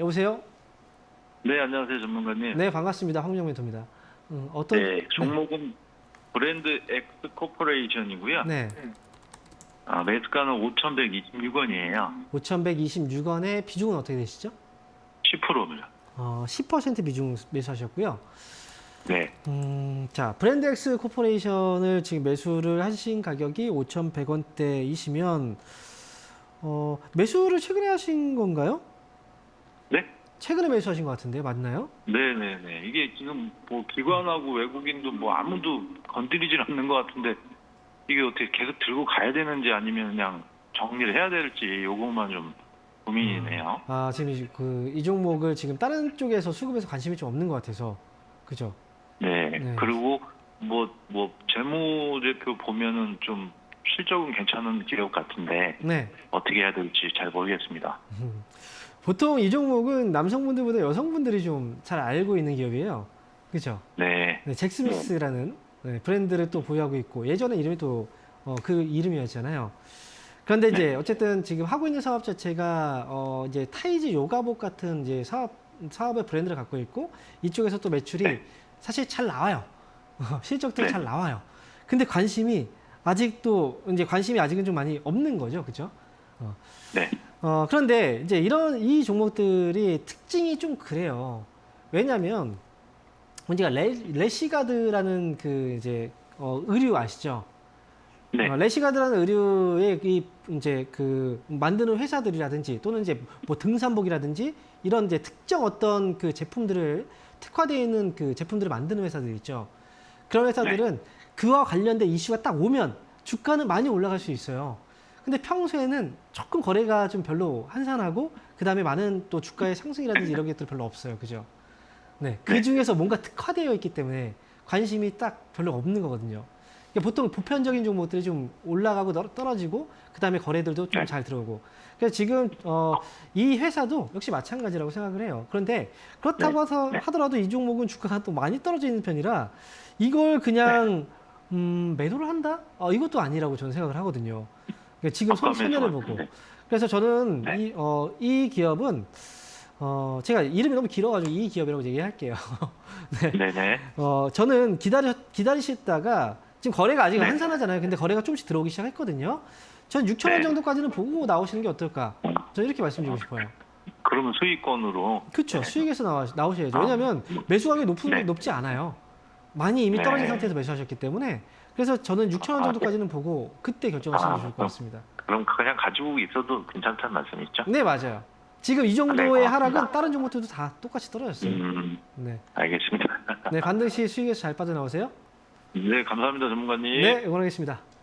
여보세요? 네, 안녕하세요, 전문가님. 네, 반갑습니다. 황정 멘토입니다. 음, 어떤 네, 종목은 브랜드 X 코퍼레이션이고요. 네. 아, 매수가는 5,126원이에요. 5,126원의 비중은 어떻게 되시죠? 10%를. 어, 10% 비중 매수하셨고요. 네, 음, 자, 브랜드X 코퍼레이션을 지금 매수를 하신 가격이 5,100원대이시면 어, 매수를 최근에 하신 건가요? 네, 최근에 매수하신 것 같은데 맞나요? 네, 네, 네. 이게 지금 뭐 기관하고 외국인도 뭐 아무도 건드리질 않는 것 같은데 이게 어떻게 계속 들고 가야 되는지 아니면 그냥 정리를 해야 될지 요것만 좀 고민이네요. 아, 지금 이- 그, 이 종목을 지금 다른 쪽에서 수급에서 관심이 좀 없는 것 같아서. 그죠? 네, 네. 그리고 뭐, 뭐, 재무제표 보면은 좀 실적은 괜찮은 기업 같은데 네. 어떻게 해야 될지 잘 모르겠습니다. 음. 보통 이 종목은 남성분들보다 여성분들이 좀 잘 알고 있는 기업이에요. 그죠? 네, 네, 잭스미스라는 네, 브랜드를 또 보유하고 있고 예전에 이름이 또그 이름이었잖아요. 그런데 이제 어쨌든 지금 하고 있는 사업 자체가 어 이제 타이즈 요가복 같은 이제 사업 사업의 브랜드를 갖고 있고 이쪽에서 또 매출이 네. 사실 잘 나와요. 실적들이 네. 잘 나와요. 근데 관심이 아직도 이제 관심이 아직은 좀 많이 없는 거죠, 그죠? 네, 어, 그런데 이제 이런 이 종목들이 특징이 좀 그래요. 왜냐면 문제가 레, 레시가드라는 그 이제 어, 의류 아시죠? 네, 어, 레시가드라는 의류의 이 이제 그 만드는 회사들이라든지 또는 이제 뭐 등산복이라든지 이런 이제 특정 어떤 그 제품들을 특화되어 있는 그 제품들을 만드는 회사들 있죠. 그런 회사들은 그와 관련된 이슈가 딱 오면 주가는 많이 올라갈 수 있어요. 근데 평소에는 조금 거래가 좀 별로 한산하고 그 다음에 많은 또 주가의 상승이라든지 이런 것들 별로 없어요. 그죠? 네. 그 네. 중에서 뭔가 특화되어 있기 때문에 관심이 딱 별로 없는 거거든요. 그러니까 보통 보편적인 종목들이 좀 올라가고 널- 떨어지고 그 다음에 거래들도 좀 네. 잘 들어오고. 그래서 지금 어, 이 회사도 역시 마찬가지라고 생각을 해요. 그런데 그렇다고 해서 네. 하더라도 이 종목은 주가가 또 많이 떨어져 있는 편이라 이걸 그냥 네. 음, 매도를 한다? 어, 이것도 아니라고 저는 생각을 하거든요. 그러니까 지금 손해를 매수 보고. 그래서 저는 네. 이, 어, 이 기업은 어, 제가 이름이 너무 길어가지고 이 기업이라고 얘기할게요. 네. 네, 네, 어, 저는 기다려, 기다리시다가 지금 거래가 아직 네. 한산하잖아요. 근데 거래가 조금씩 들어오기 시작했거든요. 전 6천 원 네. 정도까지는 보고 나오시는 게 어떨까? 저는 이렇게 말씀드리고 싶어요. 그러면 수익권으로 그렇죠. 수익에서 나와, 나오셔야죠. 아. 왜냐하면 매수 가격이 높은, 네. 높지 않아요. 많이 이미 떨어진 네. 상태에서 매수하셨기 때문에 그래서 저는 6천 원 아, 정도까지는 보고 그때 결정하시는 게 아, 좋을 것 같습니다. 그럼 그냥 가지고 있어도 괜찮다는 말씀이죠? 네, 맞아요. 지금 이 정도의 네, 하락은. 다른 종목들도 다 똑같이 떨어졌어요. 음, 네. 알겠습니다. 네, 반드시 수익에서 잘 빠져나오세요. 네, 감사합니다, 전문가님. 네, 응원하겠습니다.